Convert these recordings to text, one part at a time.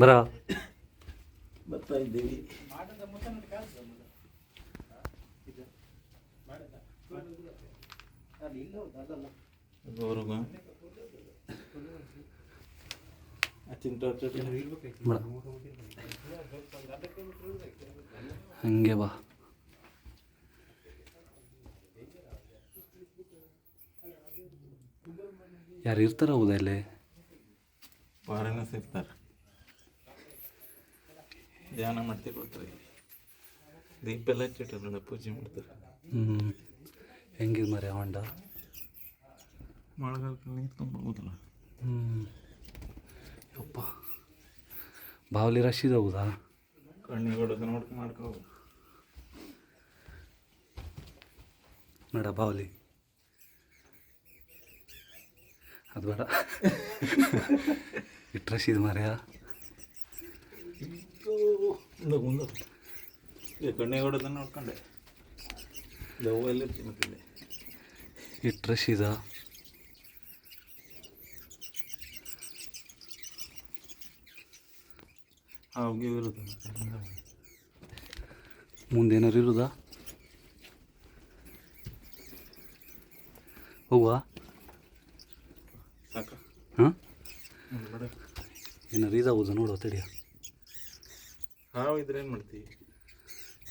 ಬರ. ಬರ್ತಾ ಇದ್ದೀವಿ. ಹಂಗೆ ಬಾ. ಯಾರು ಇರ್ತಾರ ಹೌದಾ ಇಲ್ಲಿ ಫಾರಿನರ್ಸ್ ಇರ್ತಾರೆ. ಧ್ಯಾನ ಮಾಡ್ತಿರ್ತಾರೆ ದೀಪ ಎಲ್ಲ ಹಚ್ಚಿಟ್ಟಲ್ಲ ಪೂಜೆ ಮಾಡ್ತಾರೆ. ಹ್ಞೂ ಹೆಂಗಿದೆ ಮರಿ ಹೊಂಡ ಮಳೆಗಾಲದಲ್ಲಿ ನೀರು ತುಂಬಬಹುದಲ್ಲ ಹ್ಞೂ ಯಪ್ಪ. ಬಾವಲಿ ರಶ್ ಇದೆ ಹೌದಾ ಕಣ್ಣಿಗೆ ನೋಡ್ಕೊಂಡು ಮಾಡ್ಕೋ ನೋಡ ಬಾವಲಿ. ಅದು ಬೇಡ ಇಟ್ಟು ಇದು ಮಾರ್ಯಾ ಕಣ್ಣಿಗೆ ಹೊಡೆದು ನೋಡ್ಕೊಂಡೆ. ದವ್ವ ಎಲ್ಲ ತಿನ್ನುತ್ತಿದ್ದೆ ಇಟ್ಟು ರಶ್ ಇದೆ ಇರುತ್ತೆ ಮುಂದೆ ಏನಾರು ಇರುದಾ? ಹೂವಾ? ಸಾಕ ಹಾಂ? ಏನು ಏನಾರು ಇದಾವುದ ನೋಡು ತಡಿಯ. ಹಾವು ಇದ್ರೆ ಏನು ಮಾಡ್ತೀವಿ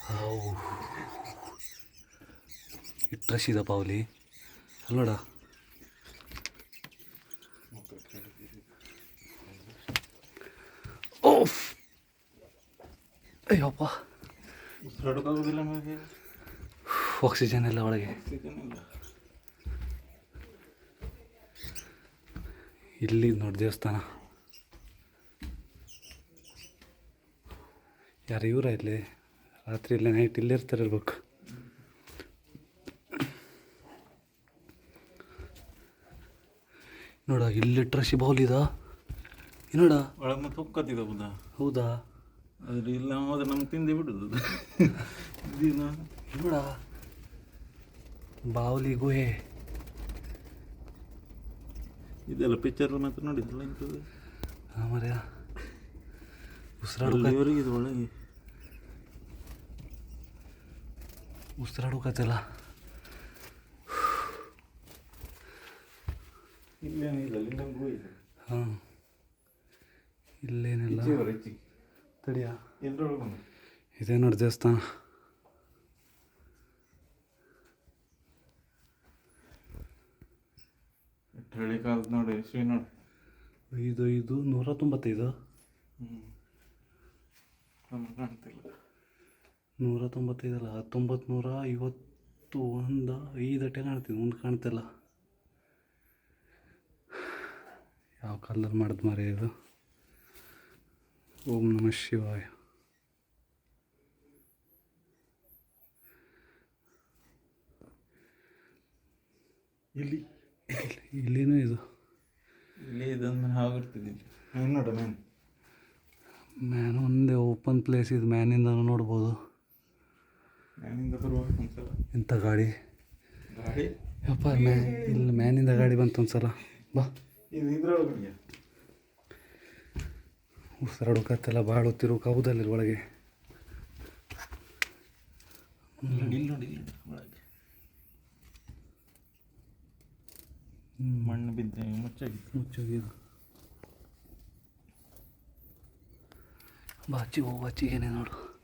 ಹಾವು. ಇಟ್ಟು ರಶ್ ಇದೆ ಪಾವಲಿ ಅಲ್ಲೋಡ ಓಫ್ ಅಯ್ಯಪ್ಪ. ಆಕ್ಸಿಜನ್ ಎಲ್ಲ ಒಳಗೆ. ಇಲ್ಲ ನೋಡಿ ದೇವಸ್ಥಾನ. ಯಾರು ಇವರ ಇಲ್ಲಿ? ರಾತ್ರಿ ಇಲ್ಲೇ ನೈಟ್ ಇಲ್ಲೇ ಇರ್ತಾರೆ ಇರ್ಬೇಕು. ನೋಡ ಇಲ್ಲಿ ಟ್ರಶಿ ಬೌಲ್ ಇದ? ನೋಡ ಒಳಗೆ ಮತ್ತೆ ಹೊಕ್ಕತ್ತಿದ ಬುಧ. ಹೌದಾ? ಅದ್ರ ಇಲ್ಲ ಹೋದ್ರೆ ನಮ್ಗೆ ತಿಂದೆ ಬಿಡುದು. ನೋಡ ಬಾವಲಿ ಗುಹೆ. ಇದೆಲ್ಲ ಪಿಕ್ಚರ್ ಮಾತ್ರ ನೋಡಿದ್ರಲ್ಲ ಇಂಥದ್ದು ಮರ್ಯ. ಇದು ಒಳಗೆ ಉಸಿರಾಡೋಕತ್ತಿಲ್ಲ ಇಲ್ಲೇನಿಲ್ಲ ಇದೆ. ಹಾಂ. ಇಲ್ಲೇನಿಲ್ಲ. ತಡಿಯ. ಇದೇ ನೋಡಿ ದೇವಸ್ಥಾನ. ಹಳೆ ಕಾಲದ ನೋಡಿ ಶ್ರೀ ನೋಡಿ. ಐದು ಐದು ನೂರ ತೊಂಬತ್ತೈದು. ಹ್ಞೂ ನಮ್ಗೆ ಕಾಣ್ತಿಲ್ಲ ನೂರ ತೊಂಬತ್ತೈದಲ್ಲ ಹತ್ತೊಂಬತ್ತು ನೂರ ಐವತ್ತು ಒಂದು ಐದು ಅಟ್ಟೆ ಕಾಣ್ತಿದೆ ಮುಂದೆ ಕಾಣ್ತಿಲ್ಲ. ಯಾವ ಕಾಲದಲ್ಲಿ ಮಾಡಿದ್ ಮಾರಿ ಇದು? ಓಂ ನಮಃ ಶಿವಾಯ. ಇಲ್ಲಿ ಇಲ್ಲಿನೂ ಇದು. ಇಲ್ಲಿ ಇದೊಂದು ಹಾಗಿರ್ತಿದ್ದಿಲ್ಲ ಏನು ನೋಡ ಮ್ಯಾನ್ ಮ್ಯಾನ್ ಒಂದೇ ಓಪನ್ ಪ್ಲೇಸ್ ಇದು ಮ್ಯಾನಿಂದ ನೋಡ್ಬೋದು. ಮ್ಯಾನಿಂದ ಬರುವಾಗ ಒಂದ್ಸಲ. ಇಂಥ ಗಾಡಿ? ಗಾಡಿ? ಯಪ್ಪ ಮ್ಯಾನ್ ಇಲ್ಲಿ ಮ್ಯಾನಿಂದ ಗಾಡಿ ಬಂತು ಒಂದ್ಸಲ. ಬಾ. ಇದು ಇದ್ರೊಳಗೆ ಉಸಿರಾಡೋಕತ್ತೆಲ್ಲ ಭಾಳ ಹೊತ್ತಿರು ಹೌದಲ್ಲ ಇಲ್ಲಿ ಒಳಗೆ. ಇಲ್ಲಿ ನೋಡಿ ಇಲ್ಲಿ ನೋಡಿ ಒಳಗೆ. ಮಣ್ಣು ಬಿದ್ದೆ ಮುಚ್ಚಾಗಿತ್ತು ಮುಚ್ಚೋಗಿದು. ಬಾಚಿ ಹೋಗು ಬಾಚಿಗೇನೆ ನೋಡು.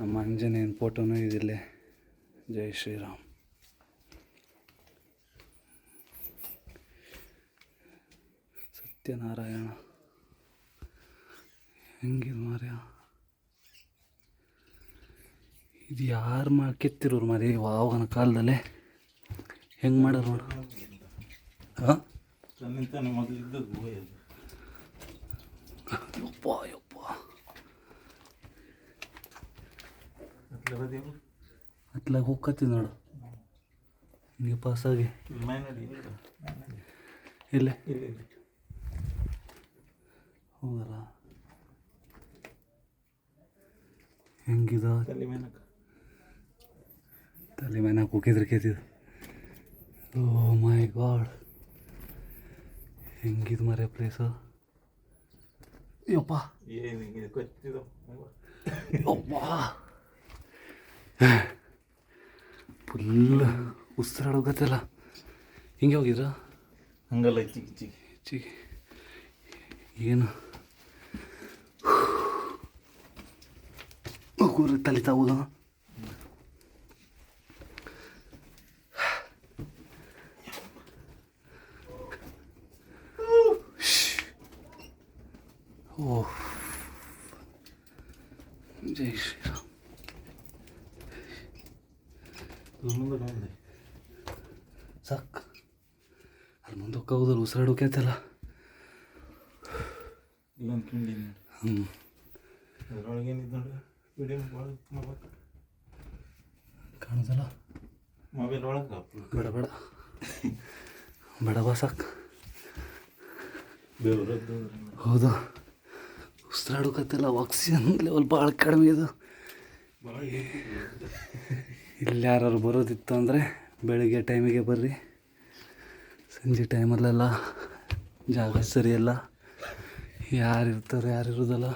ನಮ್ಮ ಆಂಜನೇಯನ ಫೋಟೋನೂ ಇದಿಲ್ಲ. ಜೈ ಶ್ರೀರಾಮ್. ಸತ್ಯನಾರಾಯಣ. ಹೆಂಗಿ ಮಾರ್ಯ? ಇದು ಯಾರು ಮಾ ಕೆತ್ತಿರೋರು ಮಾರಿ ಆವಾಗ ಕಾಲದಲ್ಲೇ? ಹೆಂಗೆ ಮಾಡ್ಯಾರ ನೋಡು. ಹಾಂ? ಯಪ್ಪ ಯಪ್ಪ. ಅತ್ಲಾಗ ಹೋಗ್ಕತ್ತಿ ನೋಡು. ಹಿಂಗೆ ಪಾಸಾಗಿ ಇಲ್ಲಿ. ಹೌದಲ್ಲ ಹೆಂಗಿದ? ತಲೆ ಮೇಲೆ ಕುಕ್ಕಿದ್ರೆ ಕೇತಿದ್ದು ಓ ಮೈ ಗಾಡ್. ಹೆಂಗಿದು ಮರೆ ಪ್ಲೇಸು ಯಪ್ಪ. ಯಪ್ಪ. ಫುಲ್ ಉಸಿರಾಡೋಗತ್ತಲ್ಲ ಹಿಂಗೆ ಹೋಗಿದ್ರ? ಹಂಗಲ್ಲ ಚಿಕ್ಕ ಚಿಕ್ಕ ಚಿಗಿ ಏನು? ಕೂರು ತಲೆ ತಾವುದ? ಓ ಜೈ ಶ್ರೀರಾಮ್ ಸಾಕು ಅಲ್ಲಿ ಮುಂದೆ ಹೋಗೋದಲ್ಲ ಉಸಿರಾಡೋಕೈತಲ್ಲ ಇಲ್ಲೊಂದು ಕಿಂಡಿ ಹ್ಞೂ ಅದರೊಳಗೆ ಏನಿದೆ ನೋಡಿ ವಿಡಿಯೋ ಮೊಬೈಲ್ ಕಾಣೋದಲ್ಲ ಮೊಬೈಲ್ ಒಳಗೆ ಬೇಡ ಬೇಡ ಬೇಡ ಬಾ ಸಾಕು ಹೌದು ಉಸಿರಾಡೋಕತ್ತಿಲ್ಲ ಆಕ್ಸಿಜನ್ ಲೆವೆಲ್ ಭಾಳ ಕಡಿಮೆ ಇದು. ಇಲ್ಲಿ ಯಾರು ಬರೋದಿತ್ತು ಅಂದರೆ ಬೆಳಗ್ಗೆ ಟೈಮಿಗೆ ಬರ್ರಿ. ಸಂಜೆ ಟೈಮಲ್ಲೆಲ್ಲ ಜಾಗ ಸರಿಯಲ್ಲ ಯಾರು ಇರ್ತಾರೆ, ಯಾರು ಇರೋದಲ್ಲ.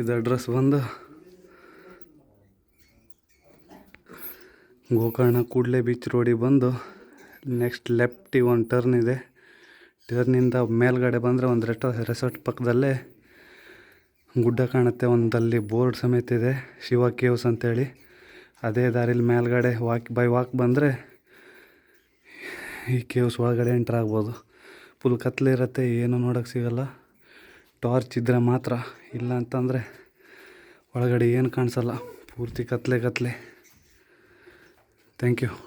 ಇದು ಅಡ್ರೆಸ್ ಬಂದು ಗೋಕರ್ಣ ಕೂಡಲೇ ಬೀಚ್ ರೋಡಿಗೆ ಬಂದು ನೆಕ್ಸ್ಟ್ ಲೆಫ್ಟಿಗೆ ಒಂದು ಟರ್ನ್ ಇದೆ. ಟರ್ನಿಂದ ಮೇಲ್ಗಡೆ ಬಂದರೆ ಒಂದು ರೆಟೋ ರೆಸಾರ್ಟ್ ಪಕ್ಕದಲ್ಲೇ ಗುಡ್ಡ ಕಾಣುತ್ತೆ. ಒಂದಲ್ಲಿ ಬೋರ್ಡ್ ಸಮೇತ ಇದೆ. ಶಿವ ಕೇವ್ಸ್ ಅಂತೇಳಿ. ಅದೇ ದಾರಿಲಿ ಮೇಲ್ಗಡೆ ವಾಕ್ ಬೈ ವಾಕ್ ಬಂದರೆ ಈ ಕೇವ್ಸ್ ಒಳಗಡೆ ಎಂಟ್ರ್ ಆಗ್ಬೋದು. ಫುಲ್ ಇರುತ್ತೆ. ಏನೂ ನೋಡೋಕ್ಕೆ ಸಿಗಲ್ಲ. ಟಾರ್ಚ್ ಇದ್ದರೆ ಮಾತ್ರ. ಇಲ್ಲ ಅಂತಂದರೆ ಒಳಗಡೆ ಏನು ಕಾಣಿಸಲ್ಲ. ಪೂರ್ತಿ ಕತ್ಲೆ ಕತ್ಲೆ. Thank you